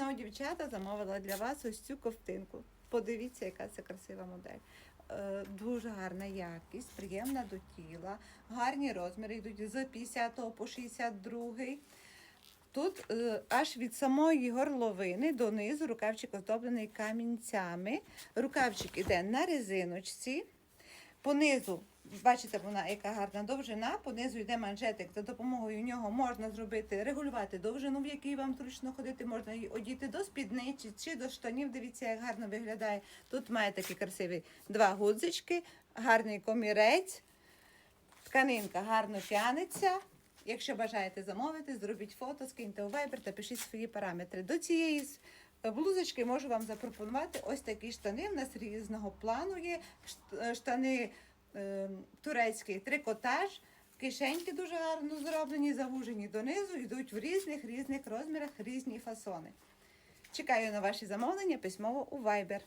знову дівчата замовила для вас ось цю ковтинку. Подивіться, яка це красива модель. Е, Дуже гарна якість, приємна до тіла, гарні розміри йдуть з 50 по 62. Тут е, аж від самої горловини донизу рукавчик оздоблений камінцями. Рукавчик іде на резиночці. Понизу, бачите, вона яка гарна довжина. Понизу йде манжетик. За допомогою нього можна зробити, регулювати довжину, в якій вам зручно ходити. Можна її одіти до спідниці чи до штанів. Дивіться, як гарно виглядає. Тут має такі красиві два гудзички, гарний комірець. Тканинка гарно тянеться. Якщо бажаєте замовити, зробіть фото, скиньте у Viber та пишіть свої параметри. До цієї блузочки можу вам запропонувати ось такі штани. В нас різного плану є. Е, Штани е, турецький трикотаж. Кишеньки дуже гарно зроблені, завужені донизу, йдуть в різних різних розмірах, різні фасони. Чекаю на ваші замовлення письмово у Viber.